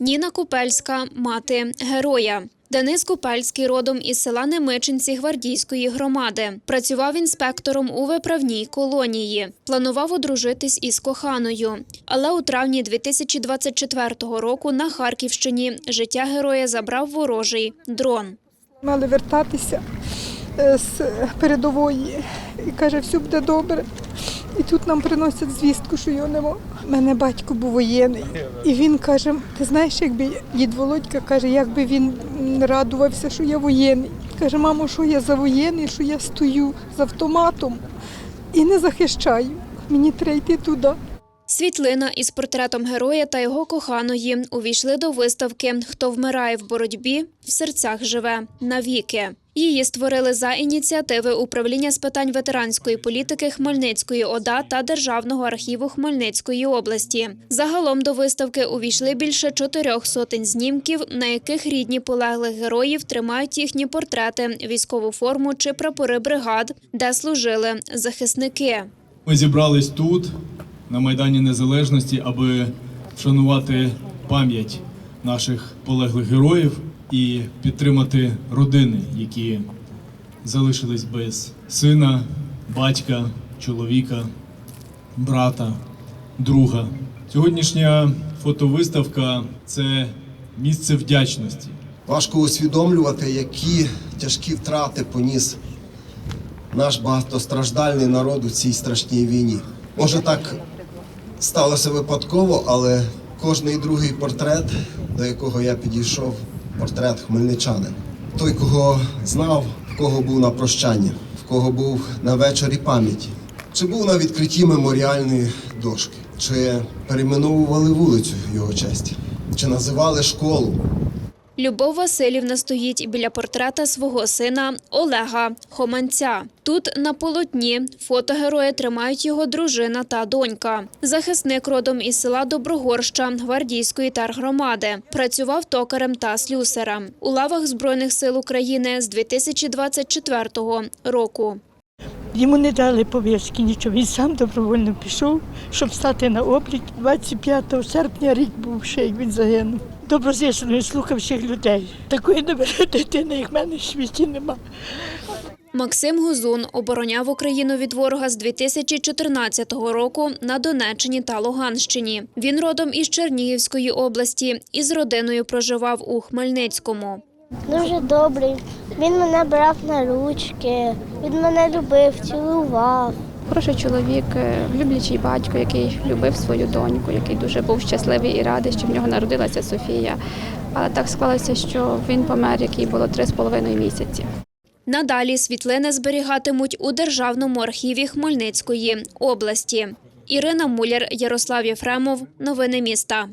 Ніна Купельська мати героя. Денис Купельський родом із села Немичинці Гвардійської громади. Працював інспектором у виправній колонії. Планував одружитись із коханою. Але у травні 2024 року на Харківщині життя героя забрав ворожий дрон. Мали вертатися е, з передової і каже, все буде добре. І тут нам приносять звістку, що його нема. У мене батько був воєнний. І він каже: ти знаєш, якби дід Володька каже, якби він радувався, що я воєнний. Каже, мамо, що я за воєнний, що я стою з автоматом і не захищаю. Мені треба йти туди. Світлина із портретом героя та його коханої увійшли до виставки Хто вмирає в боротьбі, в серцях живе навіки. Її створили за ініціативи управління з питань ветеранської політики Хмельницької ОДА та Державного архіву Хмельницької області. Загалом до виставки увійшли більше чотирьох сотень знімків, на яких рідні полеглих героїв тримають їхні портрети, військову форму чи прапори бригад, де служили захисники. Ми зібрались тут, на Майдані Незалежності, аби вшанувати пам'ять наших полеглих героїв і підтримати родини, які залишились без сина, батька, чоловіка, брата, друга. Сьогоднішня фотовиставка це місце вдячності. Важко усвідомлювати, які тяжкі втрати поніс наш багатостраждальний народ у цій страшній війні. Може, так сталося випадково, але кожний другий портрет, до якого я підійшов, портрет хмельничанин. Той, кого знав, в кого був на прощанні, в кого був на вечорі пам'яті, чи був на відкритті меморіальної дошки, чи перейменовували вулицю в його честь, чи називали школу. Любов Васильівна стоїть біля портрета свого сина Олега Хоманця. Тут на полотні фото героя тримають його дружина та донька. Захисник родом із села Доброгорща Гвардійської тергромади. Працював токарем та слюсарем у лавах Збройних сил України з 2024 року. Йому не дали повістки нічого. Він сам добровольно пішов, щоб стати на облік. 25 серпня рік був ще, як він загинув. Доброзичливий, слухав всіх людей. Такої доброї дитини, як в мене в світі нема. Максим Гузун обороняв Україну від ворога з 2014 року на Донеччині та Луганщині. Він родом із Чернігівської області і з родиною проживав у Хмельницькому. Дуже добрий. Він мене брав на ручки, він мене любив, цілував. Хороший чоловік, е, люблячий батько, який любив свою доньку, який дуже був щасливий і радий, що в нього народилася Софія. Але так склалося, що він помер, який було три з половиною місяці. Надалі світлини зберігатимуть у Державному архіві Хмельницької області. Ірина Муляр, Ярослав Єфремов. Новини міста.